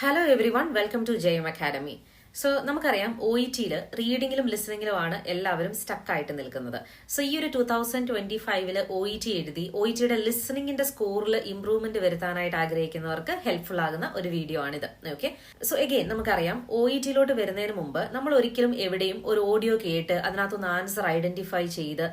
Hello everyone, welcome to JM Academy. So നമുക്കറിയാം O E ടിയിൽ റീഡിങ്ങിലും ലിസണിങ്ങിലുമാണ് എല്ലാവരും സ്റ്റക്കായിട്ട് നിൽക്കുന്നത്. സോ ഈ ഒരു ടൂ തൗസൻഡ് ട്വന്റി ഫൈവിൽ ഒ ഇ ടി എഴുതി ഒ ഇ ടിയുടെ ലിസണിങ്ങിന്റെ സ്കോറിൽ ഇംപ്രൂവ്മെന്റ് വരുത്താനായിട്ട് ആഗ്രഹിക്കുന്നവർക്ക് ഹെൽപ്ഫുൾ ആകുന്ന ഒരു വീഡിയോ ആണിത്. ഓക്കെ സോ എഗെയിൻ നമുക്കറിയാം ഒ ഇ ടിയിലോട്ട് വരുന്നതിന് മുമ്പ് നമ്മൾ ഒരിക്കലും എവിടെയും ഒരു ഓഡിയോ കേട്ട് അതിനകത്തുനിന്ന് ആൻസർ ഐഡന്റിഫൈ ചെയ്ത്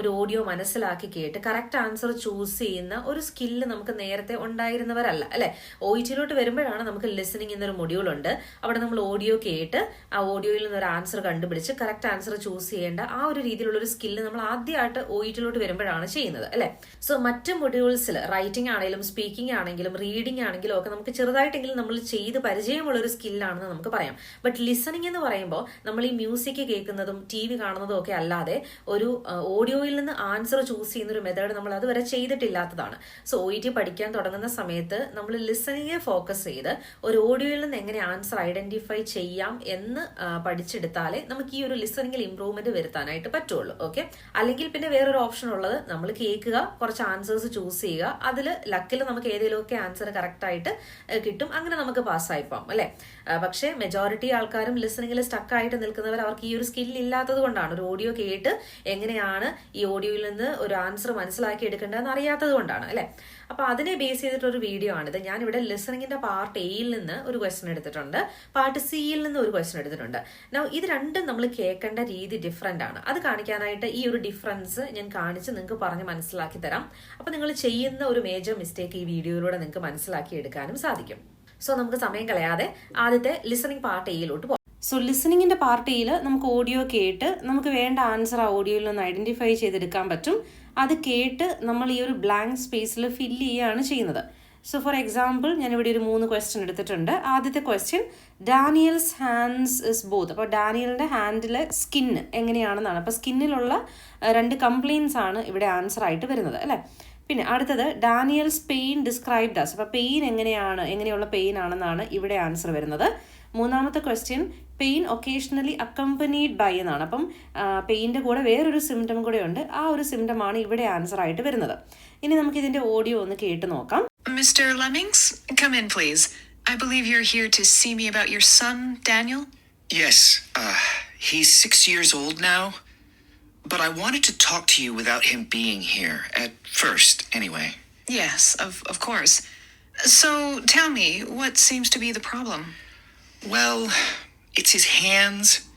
ഒരു ഓഡിയോ മനസ്സിലാക്കി കേട്ട് കറക്റ്റ് ആൻസർ ചൂസ് ചെയ്യുന്ന ഒരു സ്കില്ല് നമുക്ക് നേരത്തെ ഉണ്ടായിരുന്നവരല്ല. അല്ലെ? ഒ ഇ ടിയിലോട്ട് വരുമ്പോഴാണ് നമുക്ക് ലിസണിങ് എന്നൊരു മൊഡ്യൂൾ ഉണ്ട്. അവിടെ നമ്മൾ ഓഡിയോ കേട്ട് ആ ഓഡിയോയിൽ നിന്ന് ഒരു ആൻസർ കണ്ടുപിടിച്ച് കറക്റ്റ് ആൻസർ ചൂസ് ചെയ്യേണ്ട ആ ഒരു രീതിയിലുള്ള ഒരു സ്കില്ല് നമ്മൾ ആദ്യമായിട്ട് ഇ ടിയിലോട്ട് വരുമ്പോഴാണ് ചെയ്യുന്നത് അല്ലെ? സോ മറ്റ് മൊഡ്യൂൾസിൽ റൈറ്റിംഗ് ആണെങ്കിലും സ്പീക്കിംഗ് ആണെങ്കിലും റീഡിംഗ് ആണെങ്കിലും ഒക്കെ നമുക്ക് ചെറുതായിട്ടെങ്കിലും നമ്മൾ ചെയ്ത് പരിചയമുള്ള ഒരു സ്കില്ലാണെന്ന് നമുക്ക് പറയാം. ബട്ട് ലിസണിംഗ് എന്ന് പറയുമ്പോൾ നമ്മൾ ഈ മ്യൂസിക് കേൾക്കുന്നതും ടി വി കാണുന്നതും ഒക്കെ അല്ലാതെ ഒരു ഓഡിയോയിൽ നിന്ന് ആൻസർ ചൂസ് ചെയ്യുന്ന ഒരു മെത്തേഡ് നമ്മൾ അതുവരെ ചെയ്തിട്ടില്ലാത്തതാണ്. സോ ഒ ടി പഠിക്കാൻ തുടങ്ങുന്ന സമയത്ത് നമ്മൾ ലിസണിങ്ങെ ഫോക്കസ് ചെയ്ത് ഒരു ഓഡിയോയിൽ നിന്ന് എങ്ങനെ ആൻസർ ഐഡന്റിഫൈ ചെയ്യാം എന്ന് പഠിച്ചെടുത്താലേ നമുക്ക് ഈ ഒരു ലിസണിങ്ങിൽ ഇമ്പ്രൂവ്മെന്റ് വരുത്താനായിട്ട് പറ്റുള്ളൂ. ഓക്കെ അല്ലെങ്കിൽ പിന്നെ വേറൊരു ഓപ്ഷൻ ഉള്ളത് നമ്മൾ കേൾക്കുക കുറച്ച് ആൻസേഴ്സ് ചൂസ് ചെയ്യുക. അതിൽ ലക്കിൽ നമുക്ക് ഏതെങ്കിലുമൊക്കെ ആൻസർ കറക്റ്റ് ആയിട്ട് കിട്ടും. അങ്ങനെ നമുക്ക് പാസ്സായി പോകാം അല്ലെ? പക്ഷേ മെജോറിറ്റി ആൾക്കാരും ലിസണിങ്ങിൽ സ്റ്റക്ക് ആയിട്ട് നിൽക്കുന്നവർ അവർക്ക് ഈ ഒരു സ്കിൽ ഇല്ലാത്തത് കൊണ്ടാണ്. ഒരു ഓഡിയോ കേട്ട് എങ്ങനെയാണ് ഈ ഓഡിയോയിൽ നിന്ന് ഒരു ആൻസർ മനസ്സിലാക്കി എടുക്കേണ്ടതെന്ന് അറിയാത്തത് കൊണ്ടാണ് അല്ലെ? അപ്പൊ അതിനെ ബേസ് ചെയ്തിട്ടൊരു വീഡിയോ ആണിത്. ഞാൻ ഇവിടെ ലിസണിങ്ങിന്റെ പാർട്ട് എയിൽ നിന്ന് ഒരു ക്വസ്റ്റൻ എടുത്തിട്ടുണ്ട്. പാർട്ട് സിയിൽ നിന്ന് ഒരു ക്വസ്റ്റൻ എടുത്തിട്ടുണ്ട്. നൗ ഇത് രണ്ടും നമ്മൾ കേൾക്കേണ്ട രീതി ഡിഫറെന്റ് ആണ്. അത് കാണിക്കാനായിട്ട് ഈ ഒരു ഡിഫറൻസ് ഞാൻ കാണിച്ച് നിങ്ങൾക്ക് പറഞ്ഞ് മനസ്സിലാക്കി തരാം. അപ്പോൾ നിങ്ങൾ ചെയ്യുന്ന ഒരു മേജർ മിസ്റ്റേക്ക് ഈ വീഡിയോയിലൂടെ നിങ്ങൾക്ക് മനസ്സിലാക്കി എടുക്കാനും സാധിക്കും. സോ നമുക്ക് സമയം കളയാതെ ആദ്യത്തെ ലിസണിംഗ് പാർട്ട് എയിലോട്ട് പോകാം സോ ലിസണിങ്ങിന്റെ പാർട്ടിയിൽ നമുക്ക് ഓഡിയോ കേട്ട് നമുക്ക് വേണ്ട ആൻസർ ആ ഓഡിയോയിൽ നിന്ന് ഐഡന്റിഫൈ ചെയ്തെടുക്കാൻ പറ്റും. അത് കേട്ട് നമ്മൾ ഈ ഒരു ബ്ലാങ്ക് സ്പേസിൽ ഫില്ല് ചെയ്യുകയാണ് ചെയ്യുന്നത്. സോ ഫോർ എക്സാമ്പിൾ ഇവിടെ ഒരു മൂന്ന് ക്വസ്റ്റ്യൻ എടുത്തിട്ടുണ്ട്. ആദ്യത്തെ question Daniel's hands is both അപ്പോൾ ഡാനിയലിന്റെ ഹാൻഡിലെ സ്കിന്ന് എങ്ങനെയാണെന്നാണ്. അപ്പോൾ സ്കിന്നിലുള്ള രണ്ട് കംപ്ലയിൻസ് ആണ് ഇവിടെ ആൻസർ ആയിട്ട് വരുന്നത് അല്ലേ? പിന്നെ അടുത്തത് ഡാനിയൽസ് പെയിൻ ഡിസ്ക്രൈബ്ഡ് അസ് അപ്പോൾ പെയിൻ എങ്ങനെയാണ് എങ്ങനെയുള്ള പെയിൻ ആണെന്നാണ് ഇവിടെ ആൻസർ വരുന്നത്. മൂന്നാമത്തെ question pain occasionally accompanied by എന്നാണ് അപ്പം പെയിന്റെ കൂടെ വേറൊരു സിംറ്റം കൂടെ ഉണ്ട് ആ ഒരു സിംറ്റം ആണ് ഇവിടെ ആൻസർ ആയിട്ട് വരുന്നത് ഇനി നമുക്ക് ഇതിന്റെ ഓഡിയോ ഒന്ന് കേട്ട് നോക്കാം Mr. Lemmings, come in, please. I believe you're here to see me about your son, Daniel. Yes, uh, he's six years old now. But I wanted to talk to you without him being here, at first, anyway. Yes, of, of course. So tell me, what seems to be the problem? Well, it's his hands.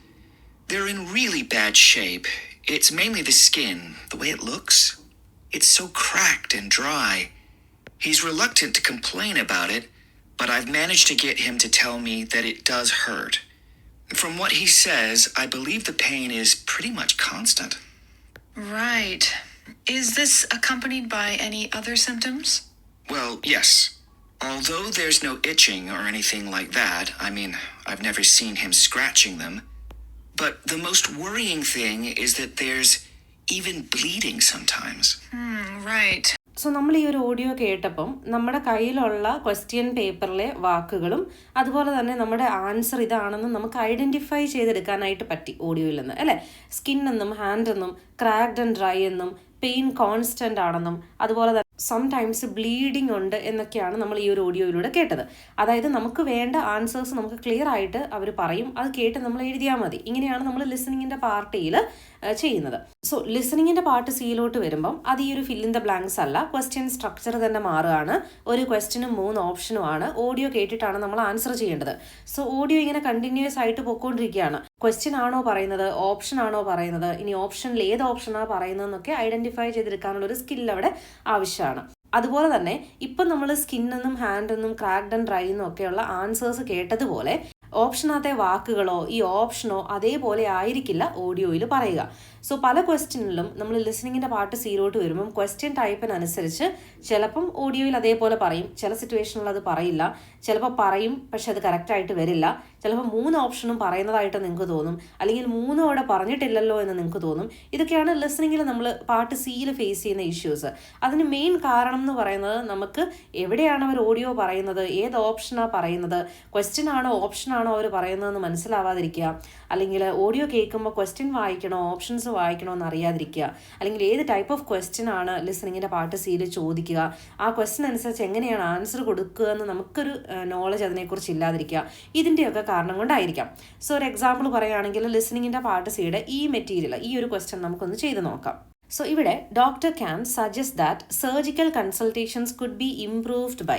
They're in really bad shape. It's mainly the skin, the way it looks. It's so cracked and dry. He's reluctant to complain about it, but I've managed to get him to tell me that it does hurt. From what he says, I believe the pain is pretty much constant. Right. Is this accompanied by any other symptoms? Well, yes. Although there's no itching or anything like that, I mean, I've never seen him scratching them. But the most worrying thing is that there's even bleeding sometimes. Hmm, right. So നമ്മൾ ഈ ഒരു audio കേട്ടപ്പം നമ്മുടെ കയ്യിലുള്ള question പേപ്പറിലെ വാക്കുകളും അതുപോലെ തന്നെ നമ്മുടെ ആൻസർ ഇതാണെന്ന് നമുക്ക് ഐഡന്റിഫൈ ചെയ്തെടുക്കാനായിട്ട് പറ്റി ഓഡിയോയിൽ നിന്ന് അല്ലേ സ്കിൻ എന്നും ഹാൻഡ് എന്നും ക്രാക്ഡ് ആൻഡ് ഡ്രൈ എന്നും പെയിൻ കോൺസ്റ്റന്റ് ആണെന്നും അതുപോലെ തന്നെ സംടൈംസ് ബ്ലീഡിംഗ് ഉണ്ട് എന്നൊക്കെയാണ് നമ്മൾ ഈ ഒരു ഓഡിയോയിലൂടെ കേട്ടത്. അതായത് നമുക്ക് വേണ്ട ആൻസേഴ്സ് നമുക്ക് ക്ലിയർ ആയിട്ട് അവർ പറയും. അത് കേട്ട് നമ്മൾ എഴുതിയാൽ മതി. ഇങ്ങനെയാണ് നമ്മൾ ലിസണിങ്ങിന്റെ പാർട്ടിയിൽ ചെയ്യുന്നത്. സോ ലിസണിങ്ങിന്റെ പാർട്ട് സിയിലോട്ട് വരുമ്പം അത് ഈ ഒരു ഫിൽ ഇൻ ദ ബ്ലാങ്ക്സ് അല്ല. ക്വസ്റ്റ്യൻ സ്ട്രക്ചർ തന്നെ മാറുകയാണ്. ഒരു ക്വസ്റ്റ്യനും മൂന്ന് ഓപ്ഷനും ആണ്. ഓഡിയോ കേട്ടിട്ടാണ് നമ്മൾ ആൻസർ ചെയ്യേണ്ടത്. സോ ഓഡിയോ ഇങ്ങനെ കണ്ടിന്യൂസ് ആയിട്ട് പൊക്കോണ്ടിരിക്കുകയാണ് ക്വസ്റ്റ്യൻ ആണോ പറയുന്നത്? ഓപ്ഷൻ ആണോ പറയുന്നത്? ഇനി ഓപ്ഷനിൽ ഏത് ഓപ്ഷനാണ് പറയുന്നതെന്നൊക്കെ ഐഡന്റിഫൈ ചെയ്തെടുക്കാനുള്ള ഒരു സ്കിൽ അവിടെ ആവശ്യമാണ്. അതുപോലെ തന്നെ ഇപ്പം നമ്മൾ സ്കിന്നെന്നും ഹാൻഡെന്നും ക്രാക്ഡ് ആൻഡ് ഡ്രൈ എന്നും ഒക്കെയുള്ള ആൻസേഴ്സ് കേട്ടതുപോലെ ഓപ്ഷനകത്തെ വാക്കുകളോ ഈ ഓപ്ഷനോ അതേപോലെ ആയിരിക്കില്ല ഓഡിയോയിൽ പറയുക. സോ പല ക്വസ്റ്റ്യനിലും നമ്മൾ ലിസണിങ്ങിന്റെ പാർട്ട് സീറോട്ട് വരുമ്പം ക്വസ്റ്റ്യൻ ടൈപ്പിനനുസരിച്ച് ചിലപ്പം ഓഡിയോയിൽ അതേപോലെ പറയും. ചില സിറ്റുവേഷനിൽ അത് പറയില്ല. ചിലപ്പോൾ പറയും പക്ഷെ അത് കറക്റ്റായിട്ട് വരില്ല. ചിലപ്പോൾ മൂന്ന് ഓപ്ഷനും പറയുന്നതായിട്ട് നിങ്ങൾക്ക് തോന്നും. അല്ലെങ്കിൽ മൂന്നും അവിടെ പറഞ്ഞിട്ടില്ലല്ലോ എന്ന് നിങ്ങൾക്ക് തോന്നും. ഇതൊക്കെയാണ് ലിസണിങ്ങിൽ നമ്മൾ പാട്ട് സിയിൽ ഫേസ് ചെയ്യുന്ന ഇഷ്യൂസ് അതിന് മെയിൻ കാരണം എന്ന് പറയുന്നത് നമുക്ക് എവിടെയാണ് അവർ ഓഡിയോ പറയുന്നത്? ഏത് ഓപ്ഷനാണ് പറയുന്നത്? ക്വസ്റ്റ്യൻ ആണോ ഓപ്ഷൻ ആണോ അവർ പറയുന്നതെന്ന് മനസ്സിലാവാതിരിക്കുക. അല്ലെങ്കിൽ ഓഡിയോ കേൾക്കുമ്പോൾ ക്വസ്റ്റ്യൻ വായിക്കണോ ഓപ്ഷൻസ് വായിക്കണോ എന്ന് അറിയാതിരിക്കുക. അല്ലെങ്കിൽ ഏത് ടൈപ്പ് ഓഫ് ക്വസ്റ്റ്യൻ ആണ് ലിസണിങ്ങിന്റെ പാട്ട് സിയിൽ ചോദിക്കുക. ആ ക്വസ്റ്റ്യൻ അനുസരിച്ച് എങ്ങനെയാണ് ആൻസർ കൊടുക്കുക എന്ന് നമുക്കൊരു നോളജ് അതിനെക്കുറിച്ച് ഇല്ലാതിരിക്കുക. ഇതിന്റെയൊക്കെ കാരണം കൊണ്ടായിരിക്കാം. സോ ഒരു എക്സാമ്പിൾ പറയുകയാണെങ്കിൽ ലിസണിങ്ങിന്റെ പാർട്ട് സിയുടെ ഈ മെറ്റീരിയൽ ഈ ഒരു ക്വസ്റ്റ്യൻ നമുക്കൊന്ന് ചെയ്ത് നോക്കാം. സോ ഇവിടെ doctor can suggest that surgical consultations could be improved by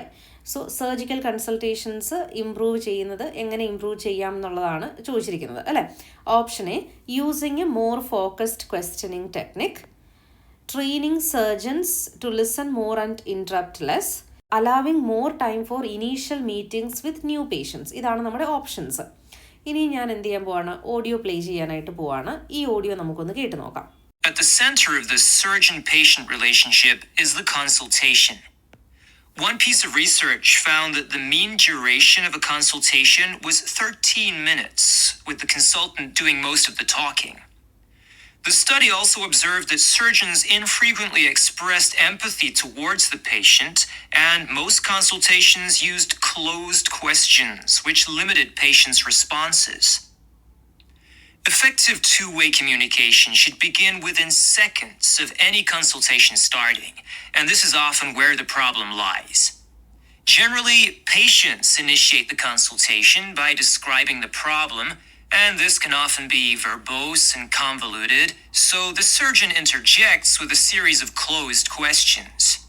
so surgical consultations improve ചെയ്യുന്നത് എങ്ങനെ ഇംപ്രൂവ് ചെയ്യാം എന്നുള്ളതാണ് ചോദിച്ചിരിക്കുന്നത് അല്ലേ? Option A using a more focused questioning technique training surgeons to listen more and interrupt less allowing more time for initial meetings with new patients ഇതാണ് നമ്മുടെ options ഇനി ഞാൻ എന്ത് ചെയ്യാൻ പോവാണ് ഓഡിയോ പ്ലേ ചെയ്യാനായിട്ട് പോവാണ് ഈ ഓഡിയോ നമുക്കൊന്ന് കേട്ട് നോക്കാം At the center of the surgeon patient relationship is the consultation. One piece of research found that the mean duration of a consultation was 13 minutes, with the consultant doing most of the talking. The study also observed that surgeons infrequently expressed empathy towards the patient, and most consultations used closed questions, which limited patients' responses. Effective two way communication should begin within seconds of any consultation starting, and this is often where the problem lies. Generally, patients initiate the consultation by describing the problem, and this can often be verbose and convoluted, so the surgeon interjects with a series of closed questions.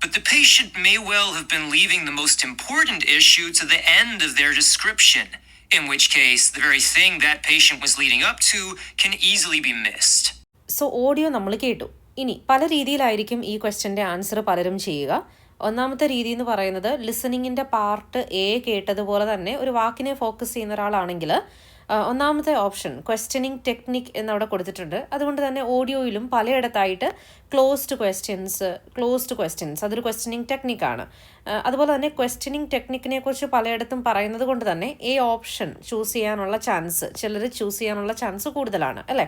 But the patient may well have been leaving the most important issue to the end of their description, in which case, the very thing that patient was leading up to can easily be missed. So audio നമ്മൾ കേട്ടു ഇനി പല രീതിയിലായിരിക്കും ഈ ക്വസ്റ്റ്യന്റെ answer പലരും ചെയ്യുക ഒന്നാമത്തെ രീതി എന്ന് പറയുന്നത് ലിസണിങ്ങിന്റെ പാർട്ട് എ കേട്ടതുപോലെ തന്നെ ഒരു വാക്കിനെ ഫോക്കസ് ചെയ്യുന്ന ഒരാളാണെങ്കിൽ ഒന്നാമത്തെ ഓപ്ഷൻ ക്വസ്റ്റ്യനിങ് ടെക്നിക് എന്നവിടെ കൊടുത്തിട്ടുണ്ട്. അതുകൊണ്ട് തന്നെ ഓഡിയോയിലും പലയിടത്തായിട്ട് ക്ലോസ്ഡ് ക്വസ്റ്റ്യൻസ് ക്ലോസ്ഡ് ക്വസ്റ്റ്യൻസ് അതൊരു ക്വസ്റ്റ്യനിങ് ടെക്നിക്കാണ് അതുപോലെ തന്നെ ക്വസ്റ്റ്യനിങ് ടെക്നിക്കിനെ കുറിച്ച് പലയിടത്തും പറയുന്നത് കൊണ്ട് തന്നെ ഈ ഓപ്ഷൻ ചൂസ് ചെയ്യാനുള്ള ചാൻസ് ചിലർ ചൂസ് ചെയ്യാനുള്ള ചാൻസ് കൂടുതലാണ് അല്ലേ?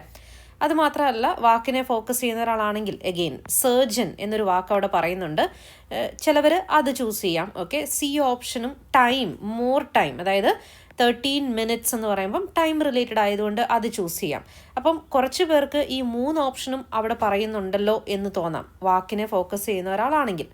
അതുമാത്രമല്ല വാക്കിനെ ഫോക്കസ് ചെയ്യുന്ന ഒരാളാണെങ്കിൽ എഗെയിൻ സർജൻ എന്നൊരു വാക്ക് അവിടെ പറയുന്നുണ്ട്. ചിലവർ അത് ചൂസ് ചെയ്യാം ഓക്കെ സി ഓപ്ഷനും ടൈം മോർ ടൈം അതായത് തേർട്ടീൻ മിനിറ്റ്സ് എന്ന് പറയുമ്പം ടൈം റിലേറ്റഡ് ആയതുകൊണ്ട് അത് ചൂസ് ചെയ്യാം. അപ്പം കുറച്ച് പേർക്ക് ഈ മൂന്ന് ഓപ്ഷനും അവിടെ പറയുന്നുണ്ടല്ലോ എന്ന് തോന്നാം. വാക്കിനെ ഫോക്കസ് ചെയ്യുന്ന ഒരാളാണെങ്കിൽ.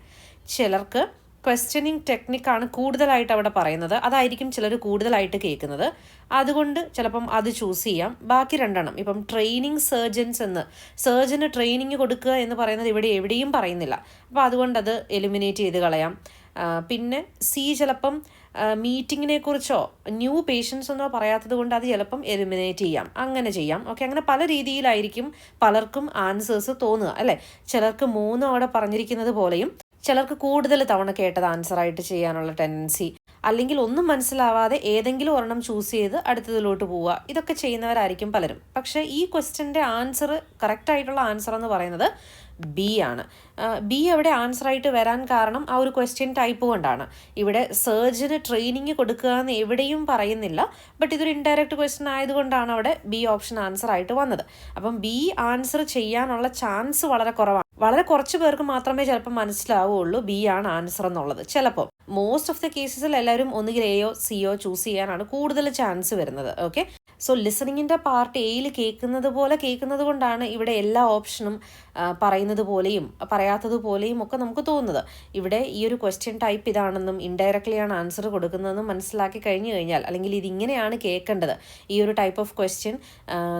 ചിലർക്ക് ക്വസ്റ്റ്യനിങ് ടെക്നിക്കാണ് കൂടുതലായിട്ട് അവിടെ പറയുന്നത്. അതായിരിക്കും ചിലർ കൂടുതലായിട്ട് കേൾക്കുന്നത്. അതുകൊണ്ട് ചിലപ്പം അത് ചൂസ് ചെയ്യാം. ബാക്കി രണ്ടെണ്ണം. ഇപ്പം ട്രെയിനിങ് സർജൻസ് എന്ന്. സർജന് ട്രെയിനിങ് കൊടുക്കുക എന്ന് പറയുന്നത് ഇവിടെ എവിടെയും പറയുന്നില്ല. അപ്പോൾ അതുകൊണ്ട് അത് എലിമിനേറ്റ് ചെയ്ത് കളയാം. പിന്നെ സി ചിലപ്പം മീറ്റിങ്ങിനെ കുറിച്ചോ ന്യൂ പേഷ്യൻസ് എന്നോ പറയാത്തത് കൊണ്ട് അത് ചിലപ്പം എലിമിനേറ്റ് ചെയ്യാം. അങ്ങനെ ചെയ്യാം. ഓക്കെ അങ്ങനെ പല രീതിയിലായിരിക്കും പലർക്കും ആൻസേഴ്സ് തോന്നുക അല്ലേ? ചിലർക്ക് മൂന്നും അവിടെ പറഞ്ഞിരിക്കുന്നത് പോലെയും ചിലർക്ക് കൂടുതൽ തവണ കേട്ടത് ആൻസറായിട്ട് ചെയ്യാനുള്ള ടെൻഡൻസി അല്ലെങ്കിൽ ഒന്നും മനസ്സിലാവാതെ ഏതെങ്കിലും ഒരെണ്ണം ചൂസ് ചെയ്ത് അടുത്തതിലോട്ട് പോവുക. ഇതൊക്കെ ചെയ്യുന്നവരായിരിക്കും പലരും. പക്ഷേ ഈ ക്വസ്റ്റ്യന്റെ ആൻസർ കറക്റ്റ് ആയിട്ടുള്ള ആൻസർ എന്ന് പറയുന്നത് ബി ആണ്. ബി അവിടെ ആൻസർ ആയിട്ട് വരാൻ കാരണം ആ ഒരു ക്വസ്റ്റ്യൻ ടൈപ്പ് കൊണ്ടാണ്. ഇവിടെ സർജന് ട്രെയിനിങ് കൊടുക്കുക എന്ന് എവിടെയും പറയുന്നില്ല. ബട്ട് ഇതൊരു ഇൻഡയറക്റ്റ് ക്വസ്റ്റ്യൻ ആയതുകൊണ്ടാണ് അവിടെ ബി ഓപ്ഷൻ ആൻസർ ആയിട്ട് വന്നത്. അപ്പം ബി ആൻസർ ചെയ്യാനുള്ള ചാൻസ് വളരെ കുറവാണ്. വളരെ കുറച്ച് പേർക്ക് മാത്രമേ ചിലപ്പോൾ മനസ്സിലാവുള്ളൂ ബി ആണ് ആൻസർ എന്നുള്ളത്. ചിലപ്പോൾ മോസ്റ്റ് ഓഫ് ദ കേസസിൽ എല്ലാവരും ഒന്നുകിൽ എയോ സിയോ ചൂസ് ചെയ്യാനാണ് കൂടുതൽ ചാൻസ് വരുന്നത്. ഓക്കെ സോ ലിസണിങ്ങിന്റെ പാർട്ട് എയിൽ കേൾക്കുന്നത് പോലെ കേൾക്കുന്നത് കൊണ്ടാണ് ഇവിടെ എല്ലാ ഓപ്ഷനും പറയുന്നത് പോലെയും പറയാത്തത് പോലെയും ഒക്കെ നമുക്ക് തോന്നുന്നത്. ഇവിടെ ഈ ഒരു ക്വസ്റ്റ്യൻ ടൈപ്പ് ഇതാണെന്നും ഇൻഡയറക്ട്ലി ആണ് ആൻസർ കൊടുക്കുന്നതെന്നും മനസ്സിലാക്കി കഴിഞ്ഞു കഴിഞ്ഞാൽ അല്ലെങ്കിൽ ഇതിങ്ങനെയാണ് കേൾക്കേണ്ടത്. ഈ ഒരു ടൈപ്പ് ഓഫ് ക്വസ്റ്റ്യൻ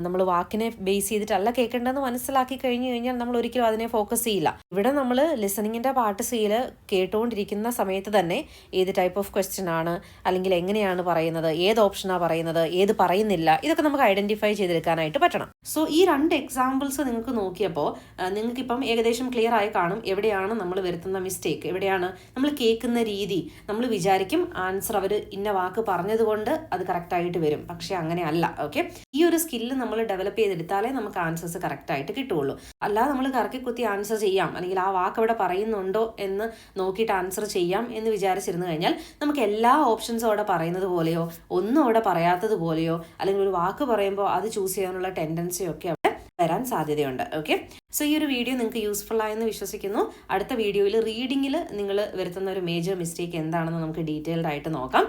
നമ്മൾ വാക്കിനെ ബേസ് ചെയ്തിട്ടല്ല കേൾക്കേണ്ടതെന്ന് മനസ്സിലാക്കി കഴിഞ്ഞു കഴിഞ്ഞാൽ നമ്മൾ ഒരിക്കലും അതിനെ ഫോക്കസ് ചെയ്യില്ല ഇവിടെ നമ്മൾ ലിസണിങ്ങിന്റെ പാർട്ട് സിയിൽ കേട്ടുകൊണ്ടിരിക്കുന്ന സമയത്ത് തന്നെ ഏത് ടൈപ്പ് ഓഫ് ക്വസ്റ്റ്യൻ ആണ് അല്ലെങ്കിൽ എങ്ങനെയാണ് പറയുന്നത് ഏത് ഓപ്ഷനാണ് പറയുന്നത് ഏത് പറയുന്നില്ല ഇതൊക്കെ നമുക്ക് ഐഡന്റിഫൈ ചെയ്തെടുക്കാനായിട്ട് പറ്റണം. സോ ഈ രണ്ട് എക്സാമ്പിൾസ് നിങ്ങൾക്ക് നോക്കിയപ്പോൾ നിങ്ങൾക്കിപ്പം ഏകദേശം ക്ലിയർ ആയി കാണും എവിടെയാണ് നമ്മൾ വരുത്തുന്ന മിസ്റ്റേക്ക് എവിടെയാണ് നമ്മൾ കേൾക്കുന്ന രീതി. നമ്മൾ വിചാരിക്കും ആൻസർ അവർ ഇന്ന വാക്ക് പറഞ്ഞതുകൊണ്ട് അത് കറക്റ്റായിട്ട് വരും. പക്ഷേ അങ്ങനെ അല്ല ഓക്കെ ഈ ഒരു സ്കില്ല് നമ്മൾ ഡെവലപ്പ് ചെയ്തെടുത്താലേ നമുക്ക് ആൻസേഴ്സ് കറക്റ്റായിട്ട് കിട്ടുള്ളൂ അല്ലാതെ നമ്മൾ കറക്കി കുത്തി ആൻസർ ചെയ്യാം. അല്ലെങ്കിൽ ആ വാക്ക് അവിടെ പറയുന്നുണ്ടോ എന്ന് നോക്കിയിട്ട് ആൻസർ ചെയ്യാം എന്ന് വിചാരിച്ചിരുന്നു കഴിഞ്ഞാൽ നമുക്ക് എല്ലാ ഓപ്ഷൻസും അവിടെ പറയുന്നത് പോലെയോ ഒന്നും അവിടെ പറയാത്തത് പോലെയോ അല്ലെങ്കിൽ ഒരു വാക്ക് പറയുമ്പോൾ അത് ചൂസ് ചെയ്യാനുള്ള ടെൻഡൻസിയോ ഒക്കെ അവിടെ വരാൻ സാധ്യതയുണ്ട്. ഓക്കെ സോ ഈ ഒരു വീഡിയോ നിങ്ങൾക്ക് യൂസ്ഫുൾ ആയെന്ന് വിശ്വസിക്കുന്നു. അടുത്ത വീഡിയോയിൽ റീഡിങ്ങിൽ നിങ്ങൾ വരുത്തുന്ന ഒരു മേജർ മിസ്റ്റേക്ക് എന്താണെന്ന് നമുക്ക് ഡീറ്റെയിൽഡ് ആയിട്ട് നോക്കാം.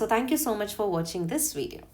So thank so much for watching this video